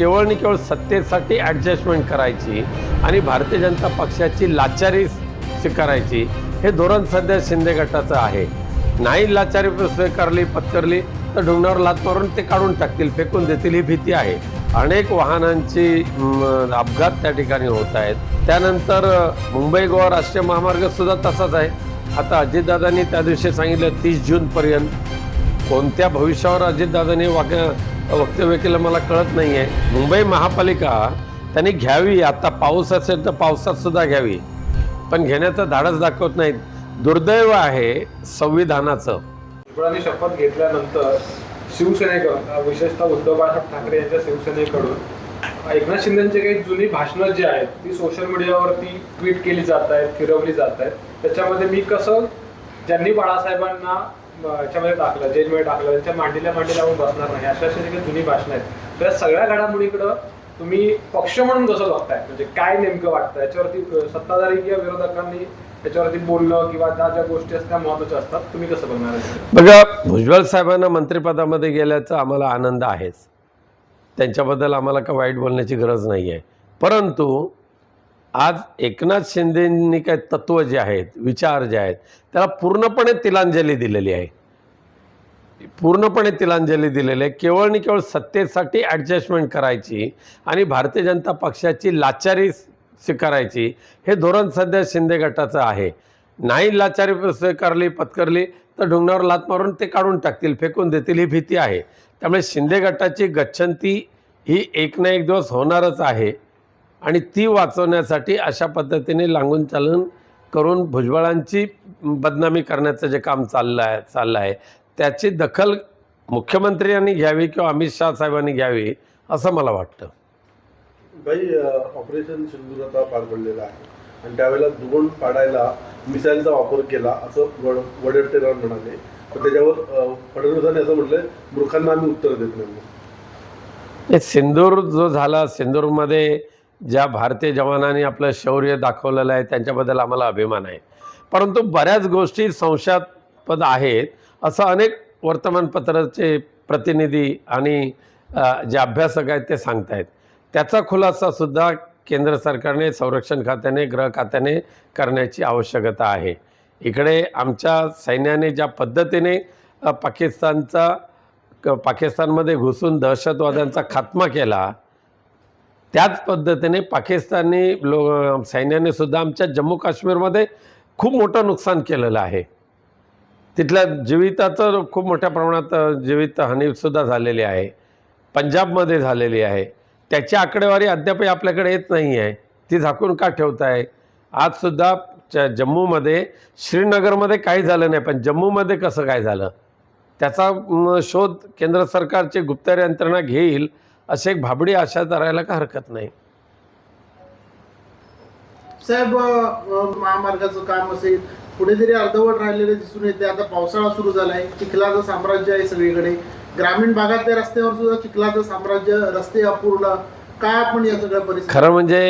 केवळ आणि केवळ सत्तेसाठी ॲडजस्टमेंट करायची आणि भारतीय जनता पक्षाची लाचारी स्वीकारायची हे धोरण सध्या शिंदे गटाचं आहे. नाही लाचारी स्वीकारली पत्करली तर ढुंगणावर लात मारून ते काढून टाकतील फेकून देतील ही भीती आहे. अनेक वाहनांची अपघात त्या ठिकाणी होत आहेत. त्यानंतर मुंबई गोवा राष्ट्रीय महामार्ग सुद्धा तसाच आहे. आता अजितदादांनी त्या दिवशी सांगितलं तीस जूनपर्यंत कोणत्या भविष्यावर अजितदादांनी वाक्य वक्तव्य केलं मला कळत नाही आहे मुंबई महापालिका त्यांनी घ्यावी आता पाऊस असेल तर पावसात सुद्धा घ्यावी. पण घेण्याचं धाडस दाखवत नाहीत. दुर्दैव आहे संविधानाचं. भुजबळांनी शपथ घेतल्यानंतर शिवसेनेकडून विशेषतः उद्धव बाळासाहेब ठाकरे यांच्या शिवसेनेकडून एकनाथ शिंदेचे काही जुनी भाषणं जी आहेत ती सोशल मीडियावरती ट्विट केली जात आहेत फिरवली जात आहेत. त्याच्यामध्ये मी कसं ज्यांनी बाळासाहेबांना याच्यामध्ये टाकलं जेलमध्ये टाकलं त्यांच्या मांडीला मांडी लावून बसणार नाही. अशा अशा काही जुनी भाषणं आहेत. त्या सगळ्या घडामोडीकडं तुम्ही पक्ष म्हणून कसं बघताय? म्हणजे काय नेमकं वाटतं याच्यावरती सत्ताधारी किंवा विरोधकांनी त्याच्यावरती बोलणं किंवा त्या ज्या गोष्टी असतात त्या महत्त्वाच्या असतात. तुम्ही कसं बघणार बघा भुजबळ साहेबांना मंत्रिपदामध्ये गेल्याचा आम्हाला आनंद आहेच. त्यांच्याबद्दल आम्हाला का वाईट बोलण्याची गरज नाही आहे परंतु आज एकनाथ शिंदेंनी काय तत्व जे आहेत विचार जे आहेत त्याला पूर्णपणे तिलांजली दिलेली आहे. पूर्णपणे तिलांजली दिलेली आहे. केवळ आणि केवळ सत्तेसाठी ॲडजस्टमेंट करायची आणि भारतीय जनता पक्षाची लाचारी स्वीकारायची हे धोरण सध्या शिंदे गटाचं आहे. नाही लाचारी स्वीकारली पत्करली तर ढुंगणावर लात मारून ते काढून टाकतील फेकून देतील ही भीती आहे. त्यामुळे शिंदे गटाची गच्छंती ही एक ना एक दिवस होणारच आहे. आणि ती वाचवण्यासाठी अशा पद्धतीने लागून चालून करून भुजबळांची बदनामी करण्याचं जे काम चाललं आहे चाललं आहे त्याची दखल मुख्यमंत्र्यांनी घ्यावी किंवा अमित शाह साहेबांनी घ्यावी असं मला वाटतं. भाई ऑपरेशन सिंदूर आता पार पडलेलं आहे. आणि त्यावेळेला दुगण पाडायला मिसाईलचा वापर केला असं वड वडेट्टीवार म्हणाले. पण त्याच्यावर फडणवीसांनी असं म्हटलंय मूर्खांना आम्ही उत्तर देत नाही. सिंदूर जो झाला सिंदूरमध्ये ज्या भारतीय जवानांनी आपलं शौर्य दाखवलेलं आहे त्यांच्याबद्दल आम्हाला अभिमान आहे. परंतु बऱ्याच गोष्टी संशयास्पद आहेत असं अनेक वर्तमानपत्राचे प्रतिनिधी आणि जे अभ्यासक आहेत ते सांगत आहेत त्याचा खुलासासुद्धा केंद्र सरकारने संरक्षण खात्याने गृह खात्याने करण्याची आवश्यकता आहे. इकडे आमच्या सैन्याने ज्या पद्धतीने पाकिस्तानचा क- पाकिस्तानमध्ये घुसून दहशतवाद्यांचा खात्मा केला त्याच पद्धतीने पाकिस्तानी लो सैन्याने सुद्धा आमच्या जम्मू काश्मीरमध्ये खूप मोठं नुकसान केलेलं आहे. तिथल्या जीविताचं खूप मोठ्या प्रमाणात जीवितहानीसुद्धा झालेली आहे. पंजाबमध्ये झालेली आहे. त्याची आकडेवारी अद्यापही आपल्याकडे येत नाही आहे. ती झाकून का ठेवताय? आजसुद्धा जम्मूमध्ये श्रीनगरमध्ये काही झालं नाही पण जम्मूमध्ये कसं काय झालं? त्याचा शोध केंद्र सरकारची गुप्तहेर यंत्रणा घेईल अशी एक भाबडी आशा धरायला का हरकत नाही. साहेब महामार्गाचं काम असेल कुठेतरी अर्धवट राहिलेले दिसून येते आता पावसाळा सुरू झालाय चिखलाचं साम्राज्य आहे सगळीकडे. ग्रामीण भागातल्या रस्त्यावर सुद्धा चिखलाचं साम्राज्य रस्ते अपूर्ण. काय आपण या सगळ्या परिस्थिती खरं म्हणजे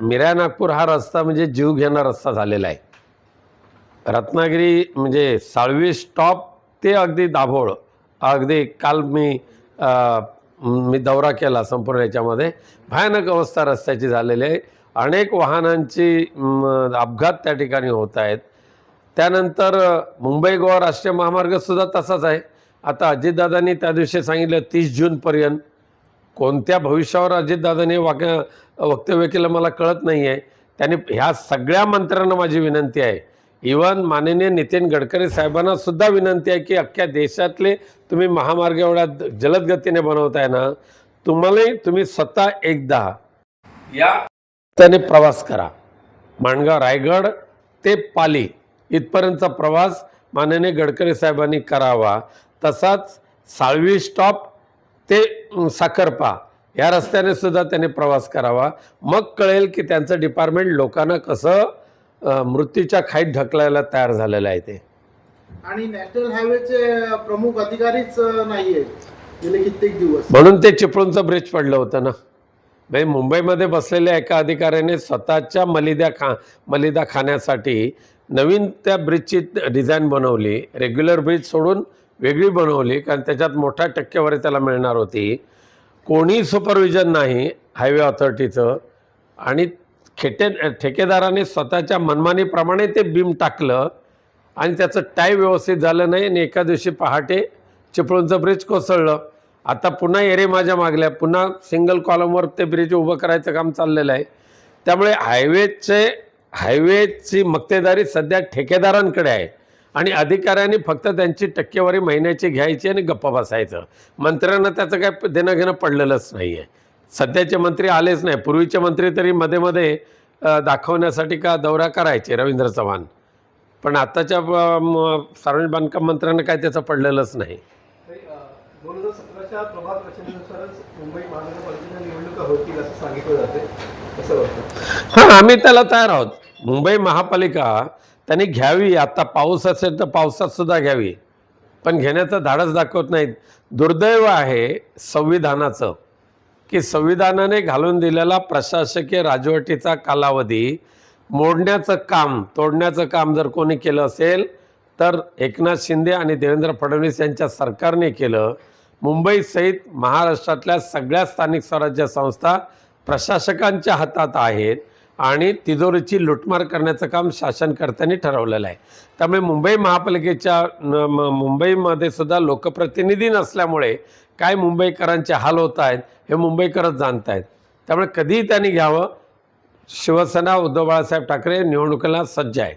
मिऱ्या नागपूर हा रस्ता म्हणजे जीव घेणा रस्ता झालेला आहे. रत्नागिरी म्हणजे साळवी स्टॉप ते अगदी दाभोळ. अगदी काल मी मी दौरा केला संपूर्ण याच्यामध्ये. भयानक अवस्था रस्त्याची झालेली आहे. अनेक वाहनांची अपघात त्या ठिकाणी होत आहेत. त्यानंतर मुंबई गोवा राष्ट्रीय महामार्गसुद्धा तसाच आहे. आता अजितदादांनी त्या दिवशी सांगितलं तीस जूनपर्यंत कोणत्या भविष्यावर अजितदादांनी वाक्य वक्तव्य केलं मला कळत नाही आहे त्यांनी ह्या सगळ्या मंत्र्यांना माझी विनंती आहे. इवन माननीय नितीन गडकरी साहेबांना सुद्धा विनंती आहे की अख्ख्या देशातले तुम्ही महामार्ग एवढ्या जलद गतीने बनवताय ना तुम्हालाही तुम्ही स्वतः एकदा या त्याने प्रवास करा. माणगाव रायगड ते पाली इथपर्यंतचा प्रवास माननीय गडकरी साहेबांनी करावा. तसाच साळवी स्टॉप ते साखरपा या रस्त्याने सुद्धा त्यांनी प्रवास करावा. मग कळेल की त्यांचं डिपार्टमेंट लोकांना कसं मृत्यूच्या खाईत ढकलायला तयार झालेलं आहे ते. आणि नॅशनल हायवेचे प्रमुख अधिकारीच नाहीये. गेले कित्येक दिवस. म्हणून ते चिपळूणचं ब्रिज पडलं होतं ना. म्हणजे मुंबईमध्ये बसलेल्या एका अधिकाऱ्याने स्वतःच्या मलिदा खा मलिदा खाण्यासाठी नवीन त्या ब्रिजची डिझाईन बनवली रेग्युलर ब्रिज सोडून वेगळी बनवली कारण त्याच्यात मोठा टक्केवारी त्याला मिळणार होती. कोणी सुपरविजन नाही हायवे ऑथॉरिटीचं. आणि खेटे ठेकेदाराने स्वतःच्या मनमानीप्रमाणे ते बीम टाकलं आणि त्याचं टाय व्यवस्थित झालं नाही आणि एका दिवशी पहाटे चिपळूणचं ब्रिज कोसळलं. आता पुन्हा एरे माझ्या मागल्या. पुन्हा सिंगल कॉलमवर ते ब्रिज उभं करायचं काम चाललेलं आहे. त्यामुळे हायवेचे हायवेची मक्तेदारी सध्या ठेकेदारांकडे आहे आणि अधिकाऱ्यांनी फक्त त्यांची टक्केवारी महिन्याची घ्यायची आणि गप्पा बसायचं. मंत्र्यांना त्याचं काय देणं घेणं पडलेलंच नाही आहे सध्याचे मंत्री आलेच नाही. पूर्वीचे मंत्री तरी मध्ये मध्ये दाखवण्यासाठी का दौरा करायचे रवींद्र चव्हाण? पण आत्ताच्या सार्वजनिक बांधकाम मंत्र्यांना काय त्याचं पडलेलंच नाही. दोन हजार सतराच्या प्रभात रचनेनुसारच मुंबई महानगरपालिकेच्या निवडणुका होतील असं सांगितलं जाते कसं वाटतं? हां आम्ही त्याला तयार आहोत. मुंबई महापालिका त्यांनी घ्यावी. आता पाऊस असेल तर पावसात सुद्धा घ्यावी. पण घेण्याचं धाडस दाखवत नाहीत. दुर्दैव आहे संविधानाचं. की संविधानाने घालून दिलेला प्रशासकीय राजवटीचा कालावधी मोडण्याचं काम तोडण्याचं काम जर कोणी केलं असेल तर एकनाथ शिंदे आणि देवेंद्र फडणवीस यांच्या सरकारने केलं. मुंबईसहित महाराष्ट्रातल्या सगळ्या स्थानिक स्वराज्य संस्था प्रशासकांच्या हातात आहेत आणि तिजोरीची लुटमार करण्याचं काम शासनकर्त्यांनी ठरवलेलं आहे. त्यामुळे मुंबई महापालिकेच्या मुंबईमध्ये सुद्धा लोकप्रतिनिधी नसल्यामुळे काय मुंबईकरांचे हाल होत आहेत हे मुंबईकरच जाणत आहेत. त्यामुळे कधीही त्यांनी घ्यावं. शिवसेना उद्धव बाळासाहेब ठाकरे निवडणुकीला सज्ज आहे